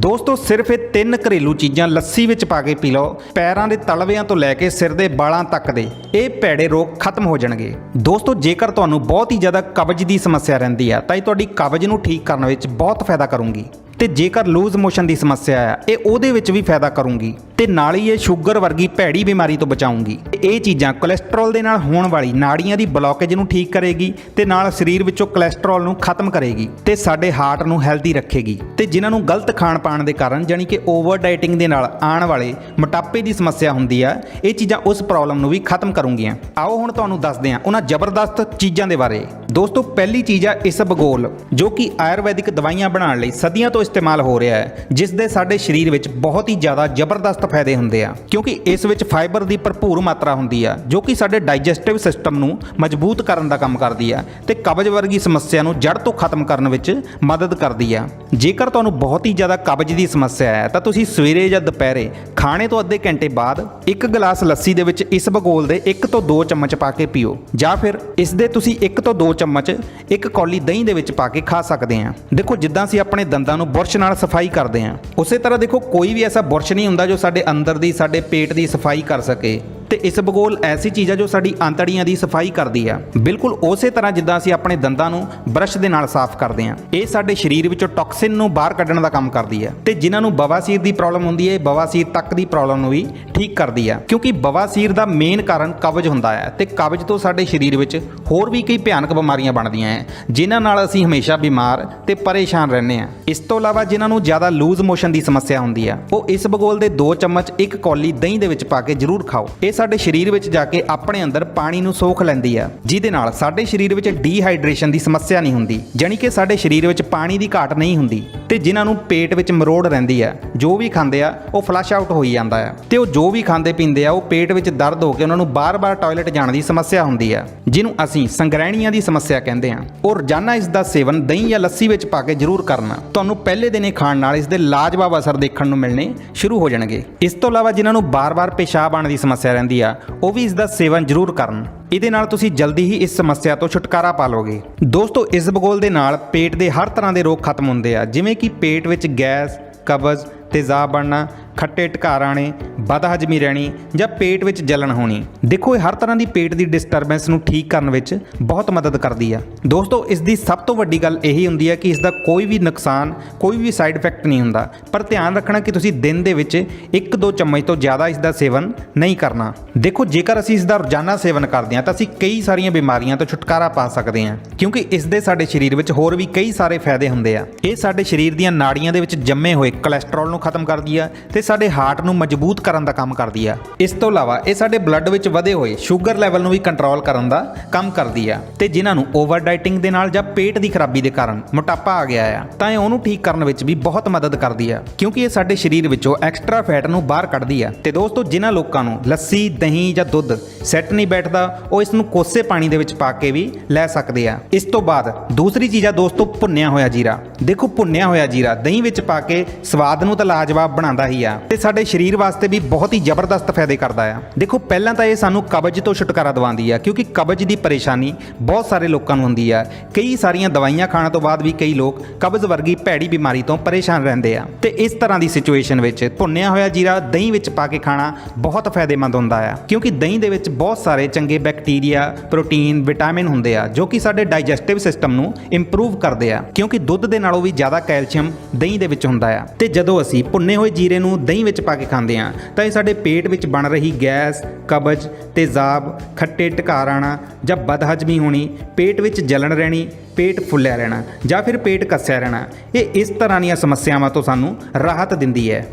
ਦੋਸਤੋ, ਸਿਰਫ ਇਹ ਤਿੰਨ ਘਰੇਲੂ ਚੀਜ਼ਾਂ ਲੱਸੀ ਵਿੱਚ ਪਾ ਕੇ ਪੀ ਲਓ। ਪੈਰਾਂ ਦੇ ਤਲਵਿਆਂ ਤੋਂ ਲੈ ਕੇ ਸਿਰ ਦੇ ਬਾਲਾਂ ਤੱਕ ਦੇ, ਇਹ ਭੈੜੇ ਰੋਗ ਖਤਮ ਹੋ ਜਾਣਗੇ। ਦੋਸਤੋ, ਜੇਕਰ ਤੁਹਾਨੂੰ ਬਹੁਤ ਹੀ ਜ਼ਿਆਦਾ ਕਬਜ਼ ਦੀ ਸਮੱਸਿਆ ਰਹਿੰਦੀ ਹੈ ਤਾਂ ਇਹ ਤੁਹਾਡੀ ਕਬਜ਼ ਨੂੰ ਠੀਕ ਕਰਨ ਵਿੱਚ ਬਹੁਤ ਫਾਇਦਾ ਕਰੂੰਗੀ। ਤੇ ਜੇਕਰ ਲੂਜ਼ ਮੋਸ਼ਨ ਦੀ ਸਮੱਸਿਆ ਹੈ ਇਹ ਉਹਦੇ ਵਿੱਚ ਵੀ ਫਾਇਦਾ ਕਰੂੰਗੀ ਤੇ ਨਾਲ ਹੀ ਇਹ ਸ਼ੂਗਰ ਵਰਗੀ ਭੈੜੀ ਬਿਮਾਰੀ ਤੋਂ ਬਚਾਉਂਗੀ। ਇਹ ਚੀਜ਼ਾਂ ਕੋਲੇਸਟ੍ਰੋਲ ਦੇ ਨਾਲ ਹੋਣ ਵਾਲੀ ਨਾੜੀਆਂ ਦੀ ਬਲੌਕੇਜ ਨੂੰ ਠੀਕ ਕਰੇਗੀ ਤੇ ਨਾਲ ਸਰੀਰ ਵਿੱਚੋਂ ਕੋਲੇਸਟ੍ਰੋਲ ਨੂੰ ਖਤਮ ਕਰੇਗੀ ਤੇ ਸਾਡੇ ਹਾਰਟ ਨੂੰ ਹੈਲਦੀ ਰੱਖੇਗੀ। ਤੇ ਜਿਨ੍ਹਾਂ ਨੂੰ ਗਲਤ ਖਾਣ ਪਾਣ ਦੇ ਕਾਰਨ ਜਾਨੀ ਕਿ ਓਵਰ ਡਾਈਟਿੰਗ ਦੇ ਨਾਲ ਆਉਣ ਵਾਲੇ ਮੋਟਾਪੇ ਦੀ ਸਮੱਸਿਆ ਹੁੰਦੀ ਆ, ਇਹ ਚੀਜ਼ਾਂ ਉਸ ਪ੍ਰੋਬਲਮ ਨੂੰ ਵੀ ਖਤਮ ਕਰੂੰਗੀਆਂ। ਆਓ ਹੁਣ ਤੁਹਾਨੂੰ ਦੱਸਦੇ ਹਾਂ ਉਹਨਾਂ ਜ਼ਬਰਦਸਤ ਚੀਜ਼ਾਂ ਦੇ ਬਾਰੇ। ਦੋਸਤੋ, ਪਹਿਲੀ ਚੀਜ਼ ਆ ਇਸਬਗੋਲ ਜੋ ਕਿ ਆਯੁਰਵੈਦਿਕ ਦਵਾਈਆਂ ਬਣਾਉਣ ਲਈ ਸਦੀਆਂ ਤੋਂ ਇਸਤੇਮਾਲ ਹੋ ਰਿਹਾ ਹੈ ਜਿਸ ਦੇ ਸਾਡੇ ਸਰੀਰ ਵਿੱਚ ਬਹੁਤ ਹੀ ਜ਼ਿਆਦਾ ਜ਼ਬਰਦਸਤ ਫਾਇਦੇ ਹੁੰਦੇ ਆ। ਕਿਉਂਕਿ ਇਸ ਵਿੱਚ ਫਾਈਬਰ ਦੀ ਭਰਪੂਰ ਮਾਤਰਾ ਹੁੰਦੀ ਆ, ਜੋ ਕਿ ਸਾਡੇ ਡਾਈਜੈਸਟਿਵ ਸਿਸਟਮ ਨੂੰ ਮਜ਼ਬੂਤ ਕਰਨ ਦਾ ਕੰਮ ਕਰਦੀ ਆ ਤੇ ਕਬਜ਼ ਵਰਗੀ ਸਮੱਸਿਆ ਨੂੰ ਜੜ ਤੋਂ ਖਤਮ ਕਰਨ ਵਿੱਚ ਮਦਦ ਕਰਦੀ ਆ। ਜੇਕਰ ਤੁਹਾਨੂੰ ਬਹੁਤ ਹੀ ਜ਼ਿਆਦਾ ਕਬਜ਼ ਦੀ ਸਮੱਸਿਆ ਹੈ, ਤਾਂ ਤੁਸੀਂ ਸਵੇਰੇ ਜਾਂ ਦੁਪਹਿਰੇ ਖਾਣੇ ਤੋਂ ਅੱਧੇ ਘੰਟੇ ਬਾਅਦ ਇੱਕ ਗਲਾਸ ਲੱਸੀ ਦੇ ਵਿੱਚ ਇਸ ਇਸਬਗੋਲ ਦੇ 1 ਤੋਂ 2 ਚਮਚ ਪਾ ਕੇ ਪੀਓ, ਜਾਂ ਫਿਰ ਇਸ ਦੇ ਤੁਸੀਂ 1 ਤੋਂ 2 ਚਮਚ ਇੱਕ ਕੌਲੀ ਦਹੀਂ ਦੇ ਵਿੱਚ ਪਾ ਕੇ ਖਾ ਸਕਦੇ ਆ। ਦੇਖੋ, ਜਿੱਦਾਂ ਅਸੀਂ ਆਪਣੇ ਦੰਦਾਂ ਨੂੰ ਬੁਰਸ਼ ਨਾਲ ਸਫ਼ਾਈ ਕਰਦੇ ਹਾਂ। ਉਸੇ ਤਰ੍ਹਾਂ ਦੇਖੋ, ਕੋਈ ਵੀ ਐਸਾ ਬੁਰਸ਼ ਨਹੀਂ ਹੁੰਦਾ ਜੋ ਸਾਡੇ ਅੰਦਰ ਦੀ, ਸਾਡੇ ਪੇਟ ਦੀ ਸਫ਼ਾਈ ਕਰ ਸਕੇ। ਤੇ ਇਸਬਗੋਲ ਐਸੀ ਚੀਜ਼ ਆ ਜੋ ਸਾਡੀ ਆਂਤੜੀਆਂ ਦੀ ਸਫ਼ਾਈ ਕਰਦੀ ਆ। ਬਿਲਕੁਲ ਉਸੇ ਤਰ੍ਹਾਂ ਜਿੱਦਾਂ ਅਸੀਂ ਆਪਣੇ ਦੰਦਾਂ ਨੂੰ ਬਰਸ਼ ਦੇ ਨਾਲ ਸਾਫ਼ ਕਰਦੇ ਆ। ਇਹ ਸਾਡੇ ਸਰੀਰ ਵਿੱਚੋਂ ਟੌਕਸਿਨ ਨੂੰ ਬਾਹਰ ਕੱਢਣ ਦਾ ਕੰਮ ਕਰਦੀ ਆ। ਤੇ ਜਿਨ੍ਹਾਂ ਨੂੰ ਬਵਾਸੀਰ ਦੀ ਪ੍ਰੋਬਲਮ ਹੁੰਦੀ ਹੈ ਬਵਾਸੀਰ ਤੱਕ ਦੀ ਪ੍ਰੋਬਲਮ ਨੂੰ ਵੀ ਠੀਕ ਕਰਦੀ ਆ। ਕਿਉਂਕਿ ਬਵਾਸੀਰ ਦਾ ਮੇਨ ਕਾਰਨ ਕਬਜ਼ ਹੁੰਦਾ ਹੈ ਤੇ ਕਬਜ਼ ਤੋਂ ਸਾਡੇ ਸਰੀਰ ਵਿੱਚ ਹੋਰ ਵੀ ਕਈ ਭਿਆਨਕ ਬਿਮਾਰੀਆਂ ਬਣਦੀਆਂ ਹੈ ਜਿਨ੍ਹਾਂ ਨਾਲ ਅਸੀਂ ਹਮੇਸ਼ਾ ਬਿਮਾਰ ਤੇ ਪਰੇਸ਼ਾਨ ਰਹਿੰਦੇ ਆ। ਇਸ ਤੋਂ ਇਲਾਵਾ ਜਿਨ੍ਹਾਂ ਨੂੰ ਜ਼ਿਆਦਾ ਲੂਜ਼ ਮੋਸ਼ਨ ਦੀ ਸਮੱਸਿਆ ਹੁੰਦੀ ਆ, ਉਹ ਇਸ ਬਗੋਲ ਦੇ 2 ਚਮਚ, ਇੱਕ ਕੌਲੀ ਦਹੀਂ ਦੇ ਵਿੱਚ ਪਾ ਕੇ ਜ਼ਰੂਰ ਖਾਓ। ਇਸ ਸਾਡੇ ਸਰੀਰ ਵਿੱਚ ਜਾ ਕੇ ਆਪਣੇ ਅੰਦਰ ਪਾਣੀ ਨੂੰ ਸੋਖ ਲੈਂਦੀ ਆ, ਜਿਹਦੇ ਨਾਲ ਸਾਡੇ ਸਰੀਰ ਵਿੱਚ ਡੀਹਾਈਡਰੇਸ਼ਨ ਦੀ ਸਮੱਸਿਆ ਨਹੀਂ ਹੁੰਦੀ, ਜਾਣੀ ਕਿ ਸਾਡੇ ਸਰੀਰ ਵਿੱਚ ਪਾਣੀ ਦੀ ਘਾਟ ਨਹੀਂ ਹੁੰਦੀ। ਤੇ ਜਿਨ੍ਹਾਂ ਨੂੰ ਪੇਟ ਵਿੱਚ ਮਰੋੜ ਰਹਿੰਦੀ ਆ ਜੋ ਵੀ ਖਾਂਦੇ ਆ, ਉਹ ਫਲਸ਼ ਆਊਟ ਹੋਈ ਜਾਂਦਾ ਹੈ। ਤੇ ਉਹ ਜੋ ਵੀ ਖਾਂਦੇ ਪੀਂਦੇ ਆ, ਉਹ ਪੇਟ ਵਿੱਚ ਦਰਦ ਹੋ ਕੇ ਉਹਨਾਂ ਨੂੰ ਬਾਰ-ਬਾਰ ਟਾਇਲਟ ਜਾਣ ਦੀ ਸਮੱਸਿਆ ਹੁੰਦੀ ਆ ਜਿਹਨੂੰ ਅਸੀਂ ਸੰਗ੍ਰਹਿਣੀਆਂ ਦੀ ਸਮੱਸਿਆ ਕਹਿੰਦੇ ਹਾਂ। ਉਹ ਰੋਜ਼ਾਨਾ ਇਸ ਦਾ ਸੇਵਨ ਦਹੀਂ ਜਾਂ ਲੱਸੀ ਵਿੱਚ ਪਾ ਕੇ ਜ਼ਰੂਰ ਕਰਨਾ। ਤੁਹਾਨੂੰ ਪਹਿਲੇ ਦਿਨ ਹੀ ਖਾਣ ਨਾਲ ਇਸ ਦੇ ਲਾਜਵਾਬ ਅਸਰ ਦੇਖਣ ਨੂੰ ਮਿਲਣੇ ਸ਼ੁਰੂ ਹੋ ਜਾਣਗੇ। ਇਸ ਤੋਂ ਇਲਾਵਾ ਜਿਨ੍ਹਾਂ ਨੂੰ ਬਾਰ-ਬਾਰ ਪੇਸ਼ਾਬ ਆਉਣ ਦੀ ਸਮੱਸਿਆ ਰਹਿੰਦੀ ਆ, ਉਹ ਵੀ ਇਸ ਦਾ ਸੇਵਨ ਜ਼ਰੂਰ ਕਰਨ। ਇਹਦੇ ਨਾਲ ਤੁਸੀਂ ਜਲਦੀ ਹੀ ਇਸ ਸਮੱਸਿਆ ਤੋਂ ਛੁਟਕਾਰਾ ਪਾ ਲਓਗੇ। ਦੋਸਤੋ, ਇਸ ਬਗੋਲ ਦੇ ਨਾਲ ਪੇਟ ਦੇ ਹਰ ਤਰ੍ਹਾਂ ਦੇ ਰੋਗ ਖਤਮ ਹੁੰਦੇ ਆ। ਜਿਵੇਂ ਕਿ ਪੇਟ ਵਿੱਚ ਗੈਸ, ਕਬਜ਼ ਤੇਜ਼ਾਬ ਬਣਨਾ ਖੱਟੇ ਢਕਾਰ ਆਣੇ ਬਦਹਜਮੀ ਰਹਿਣੀ ਜਾਂ ਪੇਟ ਵਿੱਚ ਜਲਣ ਹੋਣੀ। ਦੇਖੋ, ਇਹ ਹਰ ਤਰ੍ਹਾਂ ਦੀ ਪੇਟ ਦੀ ਡਿਸਟਰਬੈਂਸ ਨੂੰ ਠੀਕ ਕਰਨ ਵਿੱਚ ਬਹੁਤ ਮਦਦ ਕਰਦੀ ਆ। ਦੋਸਤੋ, ਇਸ ਦੀ ਸਭ ਤੋਂ ਵੱਡੀ ਗੱਲ ਇਹੀ ਹੁੰਦੀ ਹੈ ਕਿ ਇਸ ਦਾ ਕੋਈ ਵੀ ਨੁਕਸਾਨ, ਕੋਈ ਵੀ ਸਾਈਡ ਇਫੈਕਟ ਨਹੀਂ ਹੁੰਦਾ। ਪਰ ਧਿਆਨ ਰੱਖਣਾ ਕਿ ਤੁਸੀਂ ਦਿਨ ਦੇ ਵਿੱਚ 1-2 ਚਮਚ ਤੋਂ ਜ਼ਿਆਦਾ ਇਸ ਦਾ ਸੇਵਨ ਨਹੀਂ ਕਰਨਾ। ਦੇਖੋ, ਜੇਕਰ ਅਸੀਂ ਇਸ ਦਾ ਰੋਜ਼ਾਨਾ ਸੇਵਨ ਕਰਦੇ ਹਾਂ, ਤਾਂ ਅਸੀਂ ਕਈ ਸਾਰੀਆਂ ਬਿਮਾਰੀਆਂ ਤੋਂ ਛੁਟਕਾਰਾ ਪਾ ਸਕਦੇ ਹਾਂ। ਕਿਉਂਕਿ ਇਸ ਦੇ ਸਾਡੇ ਸਰੀਰ ਵਿੱਚ ਹੋਰ ਵੀ ਕਈ ਸਾਰੇ ਫਾਇਦੇ ਹੁੰਦੇ ਆ। ਇਹ ਸਾਡੇ ਸਰੀਰ ਦੀਆਂ ਨਾੜੀਆਂ ਦੇ ਵਿੱਚ ਜੰਮੇ ਹੋਏ ਕੋਲੇਸਟ੍ਰੋਲ ਨੂੰ ਖਤਮ ਕਰਦੀ ਆ ਤੇ ਸਾਡੇ ਹਾਰਟ ਨੂੰ ਮਜ਼ਬੂਤ ਕਰਨ ਦਾ ਕੰਮ ਕਰਦੀ ਆ। ਇਸ ਤੋਂ ਇਲਾਵਾ ਇਹ ਸਾਡੇ ਬਲੱਡ ਵਿੱਚ ਵਧੇ ਹੋਏ ਸ਼ੂਗਰ ਲੈਵਲ ਨੂੰ ਵੀ ਕੰਟਰੋਲ ਕਰਨ ਦਾ ਕੰਮ ਕਰਦੀ ਆ। ਤੇ ਜਿਨ੍ਹਾਂ ਨੂੰ ਓਵਰ ਡਾਈਟਿੰਗ ਦੇ ਨਾਲ ਜਾਂ ਪੇਟ ਦੀ ਖਰਾਬੀ ਦੇ ਕਾਰਨ ਮੋਟਾਪਾ ਆ ਗਿਆ ਆ, ਤਾਂ ਇਹ ਉਹਨੂੰ ਠੀਕ ਕਰਨ ਵਿੱਚ ਵੀ ਬਹੁਤ ਮਦਦ ਕਰਦੀ ਆ। ਕਿਉਂਕਿ ਇਹ ਸਾਡੇ ਸਰੀਰ ਵਿੱਚੋਂ ਐਕਸਟਰਾ ਫੈਟ ਨੂੰ ਬਾਹਰ ਕੱਢਦੀ ਆ। ਤੇ ਦੋਸਤੋ, ਜਿਨ੍ਹਾਂ ਲੋਕਾਂ ਨੂੰ ਲੱਸੀ, ਦਹੀਂ ਜਾਂ ਦੁੱਧ ਸੈੱਟ ਨਹੀਂ ਬੈਠਦਾ, ਉਹ ਇਸ ਨੂੰ ਕੋਸੇ ਪਾਣੀ ਦੇ ਵਿੱਚ ਪਾ ਕੇ ਵੀ ਲੈ ਸਕਦੇ ਆ। ਇਸ ਤੋਂ ਬਾਅਦ ਦੂਸਰੀ ਚੀਜ਼ ਆ ਦੋਸਤੋ, ਭੁੰਨਿਆ ਹੋਇਆ ਜੀਰਾ। ਦੇਖੋ, ਭੁੰਨਿਆ ਹੋਇਆ ਜੀਰਾ ਦਹੀਂ ਵਿੱਚ ਪਾ ਕੇ ਸਵਾਦ ਨੂੰ ਤਾਂ ਲਾਜਵਾਬ ਬਣਾਉਂਦਾ ਹੀ ਆ। ਤੇ ਸਾਡੇ ਸਰੀਰ ਵਾਸਤੇ ਵੀ ਬਹੁਤ ਹੀ ਜ਼ਬਰਦਸਤ ਫਾਇਦੇ ਕਰਦਾ ਆ। ਦੇਖੋ, ਪਹਿਲਾਂ ਤਾਂ ਇਹ ਸਾਨੂੰ ਕਬਜ਼ ਤੋਂ ਛੁਟਕਾਰਾ ਦਿਵਾਉਂਦੀ ਆ, ਕਿਉਂਕਿ ਕਬਜ਼ ਦੀ ਪਰੇਸ਼ਾਨੀ ਬਹੁਤ ਸਾਰੇ ਲੋਕਾਂ ਨੂੰ ਹੁੰਦੀ ਆ। ਕਈ ਸਾਰੀਆਂ ਦਵਾਈਆਂ ਖਾਣ ਤੋਂ ਬਾਅਦ ਵੀ ਕਈ ਲੋਕ ਕਬਜ਼ ਵਰਗੀ ਭੈੜੀ ਬਿਮਾਰੀ ਤੋਂ ਪਰੇਸ਼ਾਨ ਰਹਿੰਦੇ ਆ। ਤੇ ਇਸ ਤਰ੍ਹਾਂ ਦੀ ਸਿਚੁਏਸ਼ਨ ਵਿੱਚ ਭੁੰਨਿਆ ਹੋਇਆ ਜੀਰਾ ਦਹੀਂ ਵਿੱਚ ਪਾ ਕੇ ਖਾਣਾ ਬਹੁਤ ਫਾਇਦੇਮੰਦ ਹੁੰਦਾ ਆ। ਕਿਉਂਕਿ ਦਹੀਂ ਦੇ ਵਿੱਚ ਬਹੁਤ ਸਾਰੇ ਚੰਗੇ ਬੈਕਟੀਰੀਆ, ਪ੍ਰੋਟੀਨ, ਵਿਟਾਮਿਨ ਹੁੰਦੇ ਆ, ਜੋ ਕਿ ਸਾਡੇ ਡਾਈਜੈਸਟਿਵ ਸਿਸਟਮ ਨੂੰ ਇੰਪਰੂਵ ਕਰਦੇ ਆ। ਕਿਉਂਕਿ ਦੁੱਧ ਦੇ ਨਾਲੋਂ ਵੀ ਜ਼ਿਆਦਾ ਕੈਲਸ਼ੀਅਮ ਦਹੀਂ ਦੇ ਵਿੱਚ ਹੁੰਦਾ ਆ। ਤੇ ਜਦੋਂ ਅਸੀਂ ਭੁੰਨੇ ਹੋਏ ਜੀਰੇ ਨੂੰ ਦਹੀਂ ਵਿੱਚ ਪਾ ਕੇ ਖਾਂਦੇ ਹਾਂ। ਤਾਂ ਇਹ ਸਾਡੇ ਪੇਟ ਵਿੱਚ ਬਣ ਰਹੀ ਗੈਸ, ਕਬਜ਼ ਤੇਜ਼ਾਬ ਖੱਟੇ ਢਕਾਰ ਆਣਾ ਜਾਂ ਬਦਹਜਮੀ ਹੋਣੀ, ਪੇਟ ਵਿੱਚ ਜਲਣ ਰਹਿਣੀ, ਪੇਟ ਫੁੱਲਿਆ ਰਹਿਣਾ ਜਾਂ ਫਿਰ ਪੇਟ ਕੱਸਿਆ ਰਹਿਣਾ, ਇਹ ਇਸ ਤਰ੍ਹਾਂ ਦੀਆਂ ਸਮੱਸਿਆਵਾਂ ਤੋਂ ਸਾਨੂੰ ਰਾਹਤ ਦਿੰਦੀ ਹੈ।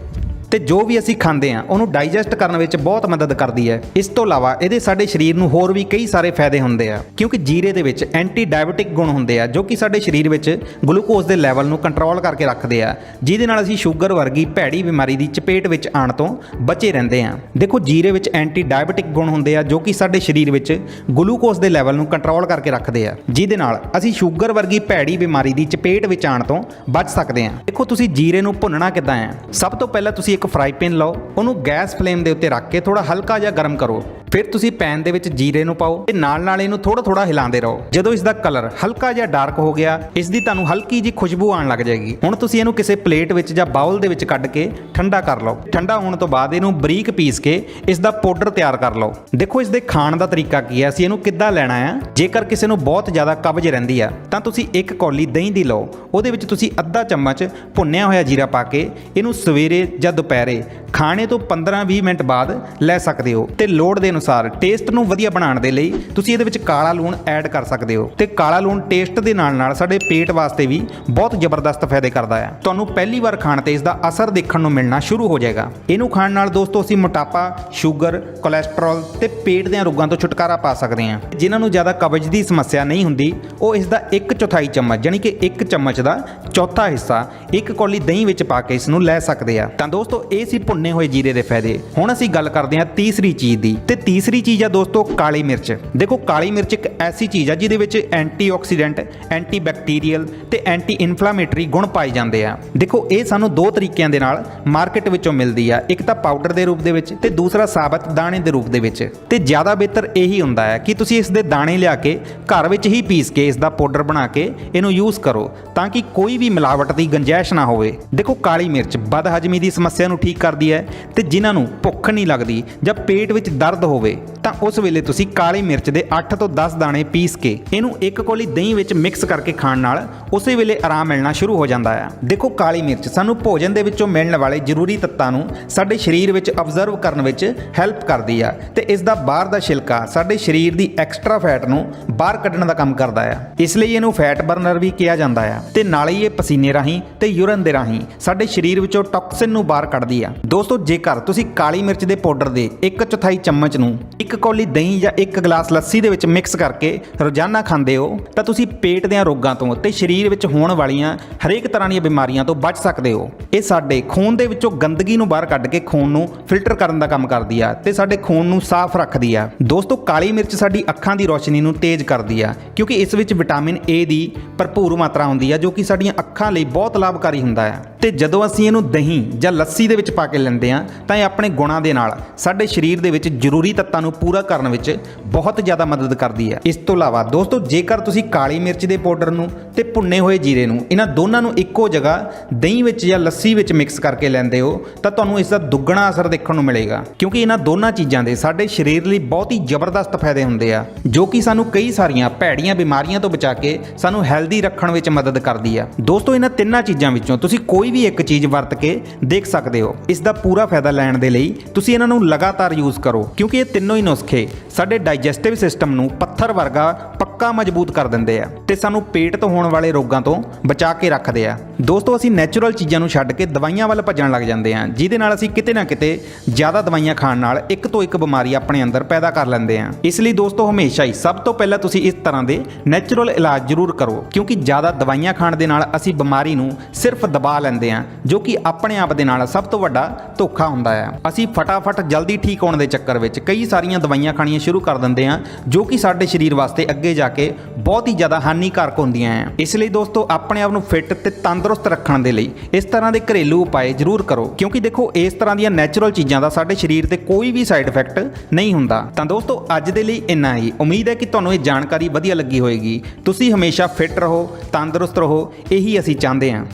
ਤੇ ਜੋ ਵੀ ਅਸੀਂ ਖਾਂਦੇ ਆ ਉਹਨੂੰ ਡਾਈਜੈਸਟ ਕਰਨ ਵਿੱਚ ਬਹੁਤ ਮਦਦ ਕਰਦੀ ਹੈ। ਇਸ ਤੋਂ ਇਲਾਵਾ ਇਹਦੇ ਸਾਡੇ ਸਰੀਰ ਨੂੰ ਹੋਰ ਵੀ ਕਈ ਸਾਰੇ ਫਾਇਦੇ ਹੁੰਦੇ ਆ, ਕਿਉਂਕਿ ਜੀਰੇ ਦੇ ਵਿੱਚ ਐਂਟੀ ਡਾਇਬੀਟਿਕ ਗੁਣ ਹੁੰਦੇ ਆ, ਜੋ ਕਿ ਸਾਡੇ ਸਰੀਰ ਵਿੱਚ ਗਲੂਕੋਜ਼ ਦੇ ਲੈਵਲ ਨੂੰ ਕੰਟਰੋਲ ਕਰਕੇ ਰੱਖਦੇ ਆ, ਜਿਹਦੇ ਨਾਲ ਅਸੀਂ ਸ਼ੂਗਰ ਵਰਗੀ ਭੈੜੀ ਬਿਮਾਰੀ ਦੀ ਚਪੇਟ ਵਿੱਚ ਆਉਣ ਤੋਂ ਬਚੇ ਰਹਿੰਦੇ ਆ। ਦੇਖੋ, ਜੀਰੇ ਵਿੱਚ ਐਂਟੀ ਡਾਇਬੀਟਿਕ ਗੁਣ ਹੁੰਦੇ ਆ, ਜੋ ਕਿ ਸਾਡੇ ਸਰੀਰ ਵਿੱਚ ਗਲੂਕੋਜ਼ ਦੇ ਲੈਵਲ ਨੂੰ ਕੰਟਰੋਲ ਕਰਕੇ ਰੱਖਦੇ ਆ, ਜਿਹਦੇ ਨਾਲ ਅਸੀਂ ਸ਼ੂਗਰ ਵਰਗੀ ਭੈੜੀ ਬਿਮਾਰੀ ਦੀ ਚਪੇਟ ਵਿੱਚ ਆਉਣ ਤੋਂ ਬਚ ਸਕਦੇ ਆ। ਦੇਖੋ, ਤੁਸੀਂ ਜੀਰੇ ਨੂੰ ਭੁੰਨਣਾ ਕਿੱਦਾਂ ਹੈ ਸਭ ਤੋਂ ਪਹਿਲਾਂ ਤੁਸੀਂ ਇੱਕ ਫਰਾਈ ਪੈਨ ਲਓ, ਉਹਨੂੰ ਗੈਸ ਫਲੇਮ ਦੇ ਉੱਤੇ ਰੱਖ ਕੇ ਥੋੜਾ ਹਲਕਾ ਜਿਹਾ ਗਰਮ ਕਰੋ। ਫਿਰ ਤੁਸੀਂ ਪੈਨ ਦੇ ਵਿੱਚ ਜੀਰੇ ਨੂੰ ਪਾਓ ਤੇ ਨਾਲ ਨਾਲ ਇਹਨੂੰ ਥੋੜਾ ਥੋੜਾ ਹਿਲਾਉਂਦੇ ਰਹੋ। ਜਦੋਂ ਇਸ ਦਾ ਕਲਰ ਹਲਕਾ ਜਿਹਾ ਡਾਰਕ ਹੋ ਗਿਆ ਇਸ ਦੀ ਤੁਹਾਨੂੰ ਹਲਕੀ ਜੀ ਖੁਸ਼ਬੂ ਆਉਣ ਲੱਗ ਜਾਏਗੀ। ਹੁਣ ਤੁਸੀਂ ਇਹਨੂੰ ਕਿਸੇ ਪਲੇਟ ਵਿੱਚ ਜਾਂ ਬਾਉਲ ਦੇ ਵਿੱਚ ਕੱਢ ਕੇ ਠੰਡਾ ਕਰ ਲਓ। ਠੰਡਾ ਹੋਣ ਤੋਂ ਬਾਅਦ ਇਹਨੂੰ ਬਰੀਕ ਪੀਸ ਕੇ ਇਸ ਦਾ ਪਾਊਡਰ ਤਿਆਰ ਕਰ ਲਓ। ਦੇਖੋ ਇਸ ਦੇ ਖਾਣ ਦਾ ਤਰੀਕਾ ਕੀ ਹੈ, ਅਸੀਂ ਇਹਨੂੰ ਕਿੱਦਾਂ ਲੈਣਾ ਆ ਜੇਕਰ ਕਿਸੇ ਨੂੰ ਬਹੁਤ ਜ਼ਿਆਦਾ ਕਬਜ਼ ਰਹਿੰਦੀ ਆ ਤਾਂ ਤੁਸੀਂ ਇੱਕ ਕੌਲੀ ਦਹੀਂ ਦੀ ਲਓ। ਉਹਦੇ ਵਿੱਚ ਤੁਸੀਂ ਅੱਧਾ ਚਮਚ ਭੁੰਨਿਆ ਹੋਇਆ ਜੀਰਾ ਪਾ ਕੇ ਇਹਨੂੰ ਸਵੇਰੇ ਜਾਂ ਦੁਪਹਿਰੇ ਖਾਣੇ ਤੋਂ 15-20 ਮਿੰਟ ਬਾਅਦ ਲੈ ਸਕਦੇ ਹੋ। ਤੇ ਲੋੜ ਦੇ ਅਨੁਸਾਰ ਟੇਸਟ ਨੂੰ ਵਧੀਆ ਬਣਾਉਣ ਦੇ ਲਈ ਤੁਸੀਂ ਇਹਦੇ ਵਿੱਚ ਕਾਲਾ ਲੂਣ ਐਡ ਕਰ ਸਕਦੇ ਹੋ ਤੇ ਕਾਲਾ ਲੂਣ ਟੇਸਟ ਦੇ ਨਾਲ ਨਾਲ ਸਾਡੇ ਪੇਟ ਵਾਸਤੇ ਵੀ ਬਹੁਤ ਜ਼ਬਰਦਸਤ ਫਾਇਦੇ ਕਰਦਾ ਹੈ। ਤੁਹਾਨੂੰ ਪਹਿਲੀ ਵਾਰ ਖਾਣ ਤੇ ਇਸ ਦਾ ਅਸਰ ਦੇਖਣ ਨੂੰ ਮਿਲਣਾ ਸ਼ੁਰੂ ਹੋ ਜਾਏਗਾ। ਇਹਨੂੰ ਖਾਣ ਨਾਲ ਦੋਸਤੋ ਅਸੀਂ ਮੋਟਾਪਾ, ਸ਼ੂਗਰ ਕੋਲੇਸਟ੍ਰੋਲ ਤੇ ਪੇਟ ਦੀਆਂ ਰੋਗਾਂ ਤੋਂ ਛੁਟਕਾਰਾ ਪਾ ਸਕਦੇ ਹਾਂ। ਜਿਨ੍ਹਾਂ ਨੂੰ ਜ਼ਿਆਦਾ ਕਬਜ਼ ਦੀ ਸਮੱਸਿਆ ਨਹੀਂ ਹੁੰਦੀ, ਉਹ ਇਸ ਦਾ ਇੱਕ ਚੌਥਾਈ ਚਮਚ ਯਾਨੀ ਕਿ ਇੱਕ ਚਮਚ ਦਾ ਚੌਥਾ ਹਿੱਸਾ ਇੱਕ ਕੌਲੀ ਦਹੀਂ ਵਿੱਚ ਪਾ ਕੇ ਇਸ ਨੂੰ ਲੈ ਸਕਦੇ ਆ ਤਾਂ ਦੋਸਤੋ, ਇਹ ਸੀ ਭੁੰਨੇ ਹੋਏ ਜੀਰੇ ਦੇ ਫਾਇਦੇ। ਹੁਣ ਅਸੀਂ ਗੱਲ ਕਰਦੇ ਹਾਂ ਤੀਸਰੀ ਚੀਜ਼ ਦੀ ਤੇ ਤੀਸਰੀ ਚੀਜ਼ ਆ ਦੋਸਤੋ, ਕਾਲੀ ਮਿਰਚ। ਦੇਖੋ, ਕਾਲੀ ਮਿਰਚ ਇੱਕ ਐਸੀ ਚੀਜ਼ ਆ ਜਿਹਦੇ ਵਿੱਚ ਐਂਟੀਆਕਸੀਡੈਂਟ ਐਂਟੀ ਬੈਕਟੀਰੀਅਲ ਤੇ ਐਂਟੀ ਇਨਫਲਾਮੇਟਰੀ ਗੁਣ ਪਾਏ ਜਾਂਦੇ ਆ। ਦੇਖੋ, ਇਹ ਸਾਨੂੰ ਦੋ ਤਰੀਕਿਆਂ ਦੇ ਨਾਲ ਮਾਰਕੀਟ ਵਿੱਚੋਂ ਮਿਲਦੀ ਆ। ਇੱਕ ਤਾਂ ਪਾਊਡਰ ਦੇ ਰੂਪ ਦੇ ਵਿੱਚ ਤੇ ਦੂਸਰਾ ਸਾਬਤ ਦਾਣੇ ਦੇ ਰੂਪ ਦੇ ਵਿੱਚ। ਤੇ ਜ਼ਿਆਦਾ ਬਿਹਤਰ ਇਹੀ ਹੁੰਦਾ ਹੈ ਕਿ ਤੁਸੀਂ ਇਸ ਦੇ ਦਾਣੇ ਲਿਆ ਕੇ ਘਰ ਵਿੱਚ ਹੀ ਪੀਸ ਕੇ ਇਸ ਦਾ ਪਾਊਡਰ ਬਣਾ ਕੇ ਇਹਨੂੰ ਯੂਜ਼ ਕਰੋ, ਤਾਂ ਕਿ ਕੋਈ ਵੀ ਮਿਲਾਵਟ ਦੀ ਗੰਜਾਇਸ਼ ਨਾ ਹੋਵੇ। ਦੇਖੋ, ਕਾਲੀ ਮਿਰਚ ਬਦ ਹਜਮੀ ਦੀ ਸਮੱਸਿਆ ਨੂੰ ਠੀਕ ਕਰਦੀ ਹੈ ਤੇ ਜਿਨ੍ਹਾਂ ਨੂੰ ਭੁੱਖ ਨਹੀਂ ਲੱਗਦੀ ਜਾਂ ਪੇਟ ਵਿੱਚ ਦਰਦ ਹੋ ਹੋਵੇ ਤਾਂ ਉਸ ਵੇਲੇ ਤੁਸੀਂ ਕਾਲੀ ਮਿਰਚ ਦੇ 8 ਤੋਂ 10 ਦਾਣੇ ਪੀਸ ਕੇ ਇਹਨੂੰ ਇੱਕ ਕੋਲੀ ਦਹੀਂ ਵਿੱਚ ਮਿਕਸ ਕਰਕੇ ਖਾਣ ਨਾਲ ਉਸੇ ਵੇਲੇ ਆਰਾਮ ਮਿਲਣਾ ਸ਼ੁਰੂ ਹੋ ਜਾਂਦਾ ਹੈ ਦੇਖੋ ਕਾਲੀ ਮਿਰਚ, ਸਾਨੂੰ ਭੋਜਨ ਦੇ ਵਿੱਚੋਂ ਮਿਲਣ ਵਾਲੇ ਜ਼ਰੂਰੀ ਤੱਤਾਂ ਨੂੰ ਸਾਡੇ ਸਰੀਰ ਵਿੱਚ ਅਬਜ਼ਰਵ ਕਰਨ ਵਿੱਚ ਹੈਲਪ ਕਰਦੀ ਆ ਤੇ ਇਸ ਦਾ ਬਾਹਰ ਦਾ ਛਿਲਕਾ ਸਾਡੇ ਸਰੀਰ ਦੀ ਐਕਸਟਰਾ ਫੈਟ ਨੂੰ ਬਾਹਰ ਕੱਢਣ ਦਾ ਕੰਮ ਕਰਦਾ ਆ। ਇਸ ਲਈ ਇਹਨੂੰ ਫੈਟ ਬਰਨਰ ਵੀ ਕਿਹਾ ਜਾਂਦਾ ਆ। ਤੇ ਨਾਲ ਹੀ ਇਹ ਪਸੀਨੇ ਰਾਹੀਂ ਤੇ ਯੂਰਨ ਦੇ ਰਾਹੀਂ ਸਾਡੇ ਸਰੀਰ ਵਿੱਚੋਂ ਟੌਕਸਿਨ ਨੂੰ ਬਾਹਰ ਕੱਢਦੀ ਆ। ਦੋਸਤੋ ਜੇਕਰ ਤੁਸੀਂ ਕਾਲੀ ਮਿਰਚ ਦੇ ਪਾਊਡਰ ਦੇ ਇੱਕ ਚੌਥਾਈ ਚਮਚ ਨੂੰ ਇੱਕ ਕੌਲੀ ਦਹੀਂ ਜਾਂ ਇੱਕ ਗਲਾਸ ਲੱਸੀ ਦੇ ਵਿੱਚ ਮਿਕਸ ਕਰਕੇ ਰੋਜ਼ਾਨਾ ਖਾਂਦੇ ਹੋ, ਤਾਂ ਤੁਸੀਂ ਪੇਟ ਦੀਆਂ ਰੋਗਾਂ ਤੋਂ ਤੇ ਸਰੀਰ ਵਿੱਚ ਹੋਣ ਵਾਲੀਆਂ ਹਰੇਕ ਤਰ੍ਹਾਂ ਦੀਆਂ ਬਿਮਾਰੀਆਂ ਤੋਂ ਬਚ ਸਕਦੇ ਹੋ। ਇਹ ਸਾਡੇ ਖੂਨ ਦੇ ਵਿੱਚੋਂ ਗੰਦਗੀ ਨੂੰ ਬਾਹਰ ਕੱਢ ਕੇ ਖੂਨ ਨੂੰ ਫਿਲਟਰ ਕਰਨ ਦਾ ਕੰਮ ਕਰਦੀ ਆ ਤੇ ਸਾਡੇ ਖੂਨ ਨੂੰ ਸਾਫ਼ ਰੱਖਦੀ ਆ। ਦੋਸਤੋ, ਕਾਲੀ ਮਿਰਚ ਸਾਡੀ ਅੱਖਾਂ ਦੀ ਰੋਸ਼ਨੀ ਨੂੰ ਤੇਜ਼ ਕਰਦੀ ਆ, ਕਿਉਂਕਿ ਇਸ ਵਿੱਚ ਵਿਟਾਮਿਨ ਏ ਦੀ ਭਰਪੂਰ ਮਾਤਰਾ ਹੁੰਦੀ ਆ, ਜੋ ਕਿ ਸਾਡੀਆਂ ਅੱਖਾਂ ਲਈ ਬਹੁਤ ਲਾਭਕਾਰੀ ਹੁੰਦਾ ਹੈ ਤੇ ਜਦੋਂ ਅਸੀਂ ਇਹਨੂੰ ਦਹੀਂ ਜਾਂ ਲੱਸੀ ਦੇ ਵਿੱਚ ਪਾ ਕੇ ਲੈਂਦੇ ਆ, ਤਾਂ ਇਹ ਆਪਣੇ ਗੁਣਾਂ ਦੇ ਨਾਲ ਸਾਡੇ ਸਰੀਰ ਦੇ ਵਿੱਚ ਜ਼ਰੂਰੀ ਤੱਤਾਂ ਨੂੰ ਪੂਰਾ ਕਰਨ ਵਿੱਚ ਬਹੁਤ ਜ਼ਿਆਦਾ ਮਦਦ ਕਰਦੀ ਹੈ। ਇਸ ਤੋਂ ਇਲਾਵਾ ਦੋਸਤੋ, ਜੇਕਰ ਤੁਸੀਂ ਕਾਲੀ ਮਿਰਚ ਦੇ ਪਾਊਡਰ ਨੂੰ ਤੇ ਭੁੰਨੇ ਹੋਏ ਜੀਰੇ ਨੂੰ, ਇਹਨਾਂ ਦੋਨਾਂ ਨੂੰ ਇੱਕੋ ਜਗ੍ਹਾ ਦਹੀਂ ਵਿੱਚ ਜਾਂ ਲੱਸੀ ਵਿੱਚ ਮਿਕਸ ਕਰਕੇ ਲੈਂਦੇ ਹੋ, ਤਾਂ ਤੁਹਾਨੂੰ ਇਸ ਦਾ ਦੁੱਗਣਾ ਅਸਰ ਦੇਖਣ ਨੂੰ ਮਿਲੇਗਾ। ਕਿਉਂਕਿ ਇਹਨਾਂ ਦੋਨਾਂ ਚੀਜ਼ਾਂ ਦੇ ਸਾਡੇ ਸਰੀਰ ਲਈ ਬਹੁਤ ਹੀ ਜ਼ਬਰਦਸਤ ਫਾਇਦੇ ਹੁੰਦੇ ਆ, ਜੋ ਕਿ ਸਾਨੂੰ ਕਈ ਸਾਰੀਆਂ ਭੈੜੀਆਂ ਬਿਮਾਰੀਆਂ ਤੋਂ ਬਚਾ ਕੇ ਸਾਨੂੰ ਹੈਲਦੀ ਰੱਖਣ ਵਿੱਚ ਮਦਦ ਕਰਦੀ ਆ। ਦੋਸਤੋ, ਇਹਨਾਂ ਤਿੰਨਾਂ ਚੀਜ਼ਾਂ ਵਿੱਚੋਂ ਤੁਸੀਂ ਕੋਈ ਵੀ ਇੱਕ ਚੀਜ਼ ਵਰਤ ਕੇ ਦੇਖ ਸਕਦੇ ਹੋ। ਇਸ ਦਾ ਪੂਰਾ ਫਾਇਦਾ ਲੈਣ ਦੇ ਲਈ ਤੁਸੀਂ ਇਹਨਾਂ ਨੂੰ ਲਗਾਤਾਰ ਯੂਜ਼ ਕਰੋ, ਕਿਉਂਕਿ ਇਹ ਤਿੰਨੋਂ ਹੀ ਨੁਸਖੇ ਸਾਡੇ ਡਾਈਜੈਸਟਿਵ ਸਿਸਟਮ ਨੂੰ ਪੱਥਰ ਵਰਗਾ ਪੱਕਾ ਮਜ਼ਬੂਤ ਕਰ ਦਿੰਦੇ ਆ ਤੇ ਸਾਨੂੰ ਪੇਟ ਤੋਂ ਹੋਣ ਵਾਲੇ ਰੋਗਾਂ ਤੋਂ ਬਚਾ ਕੇ ਰੱਖਦੇ ਆ। ਦੋਸਤੋ, ਅਸੀਂ ਨੈਚੁਰਲ ਚੀਜ਼ਾਂ ਨੂੰ ਛੱਡ ਕੇ ਦਵਾਈਆਂ ਵੱਲ ਭੱਜਣ ਲੱਗ ਜਾਂਦੇ ਆ, ਜਿਹਦੇ ਨਾਲ ਅਸੀਂ ਕਿਤੇ ਨਾ ਕਿਤੇ ਜ਼ਿਆਦਾ ਦਵਾਈਆਂ ਖਾਣ ਨਾਲ ਇੱਕ ਤੋਂ ਇੱਕ ਬਿਮਾਰੀ ਆਪਣੇ ਅੰਦਰ ਪੈਦਾ ਕਰ ਲੈਂਦੇ ਆ। ਇਸ ਲਈ ਦੋਸਤੋ, ਹਮੇਸ਼ਾ ਹੀ ਸਭ ਤੋਂ ਪਹਿਲਾਂ ਤੁਸੀਂ ਇਸ ਤਰ੍ਹਾਂ ਦੇ ਨੈਚੁਰਲ ਇਲਾਜ ਜ਼ਰੂਰ ਕਰੋ, ਕਿਉਂਕਿ ਜ਼ਿਆਦਾ ਦਵਾਈਆਂ ਖਾਣ ਦੇ ਨਾਲ ਅਸੀਂ ਬਿਮਾਰੀ ਨੂੰ ਸਿਰਫ ਦਬਾ ਲੈਂਦੇ ਆ, ਜੋ ਕਿ ਆਪਣੇ ਆਪ ਦੇ ਨਾਲ ਸਭ ਤੋਂ ਵੱਡਾ ਧੋਖਾ ਹੁੰਦਾ ਹੈ ਅਸੀਂ ਫਟਾਫਟ ਜਲਦੀ ਠੀਕ ਹੋਣ ਦੇ ਚੱਕਰ ਵਿੱਚ ਕਈ ਸਾਰੀਆਂ ਦਵਾਈਆਂ ਖਾਣੀਆਂ ਸ਼ੁਰੂ ਕਰ ਦਿੰਦੇ ਆ, ਜੋ ਕਿ ਸਾਡੇ ਸਰੀਰ ਵਾਸਤੇ ਅੱਗੇ ਜਾ ਕੇ ਬਹੁਤ ਹੀ ਜ਼ਿਆਦਾ ਹਾਨੀਕਾਰਕ ਹੁੰਦੀਆਂ ਆ ਇਸ ਲਈ ਦੋਸਤੋ, ਆਪਣੇ ਆਪ ਨੂੰ ਫਿੱਟ ਤੇ ਤੰਦਰੁਸਤ ਰੱਖਣ ਦੇ ਲਈ ਇਸ ਤਰ੍ਹਾਂ ਦੇ ਘਰੇਲੂ ਉਪਾਅ ਜ਼ਰੂਰ ਕਰੋ, ਕਿਉਂਕਿ ਦੇਖੋ, ਇਸ ਤਰ੍ਹਾਂ ਦੀਆਂ ਨੈਚੁਰਲ ਚੀਜ਼ਾਂ ਦਾ ਸਾਡੇ ਸਰੀਰ ਤੇ ਕੋਈ ਵੀ ਸਾਈਡ ਇਫੈਕਟ ਨਹੀਂ ਹੁੰਦਾ। ਤਾਂ ਦੋਸਤੋ, ਅੱਜ ਦੇ ਲਈ ਇੰਨਾ ਹੀ। ਉਮੀਦ ਹੈ ਕਿ ਤੁਹਾਨੂੰ ਇਹ ਜਾਣਕਾਰੀ ਵਧੀਆ ਲੱਗੀ ਹੋਵੇਗੀ ਤੁਸੀਂ ਹਮੇਸ਼ਾ ਫਿੱਟ ਰਹੋ, ਤੰਦਰੁਸਤ ਰਹੋ, ਇਹੀ ਅਸੀਂ ਚਾਹੁੰਦੇ ਹਾਂ